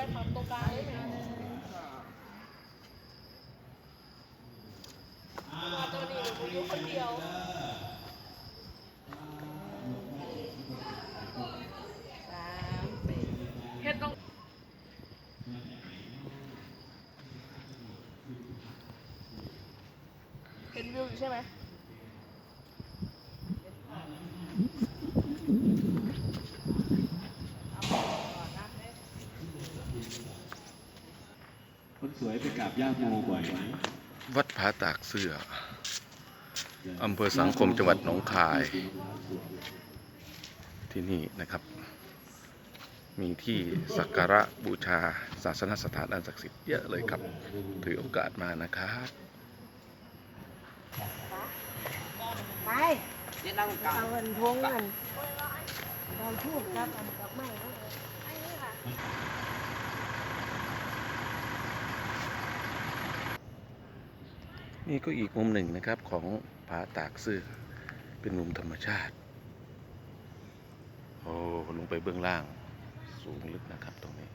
ฟนคลับตัวกลางได้ไหมมาตัวนี้ผมอยู่คนเดียวสามสี่เฮ็ดต้องเห็นวิวอยู่ใช่ไหม คนสวยไปกราบย่าโมบ่อยไหมวัดผาตากเสืออำเภอสังคมจังหวัดหนองคาย ที่นี่นะครับ มีที่สักการะบูชาศาสนสถานอันศักดิ์สิทธิ์เยอะเลยครับ ถือโอกาสมานะครับไปเอาเงินทวงเงินเราทูบครับอันดอกไม้เอา นี่ก็อีกมุมหนึ่งนะครับของผาตากเสือเป็นมุมธรรมชาติ โอ้ลงไปเบื้องล่างสูงลึกนะครับตรงนี้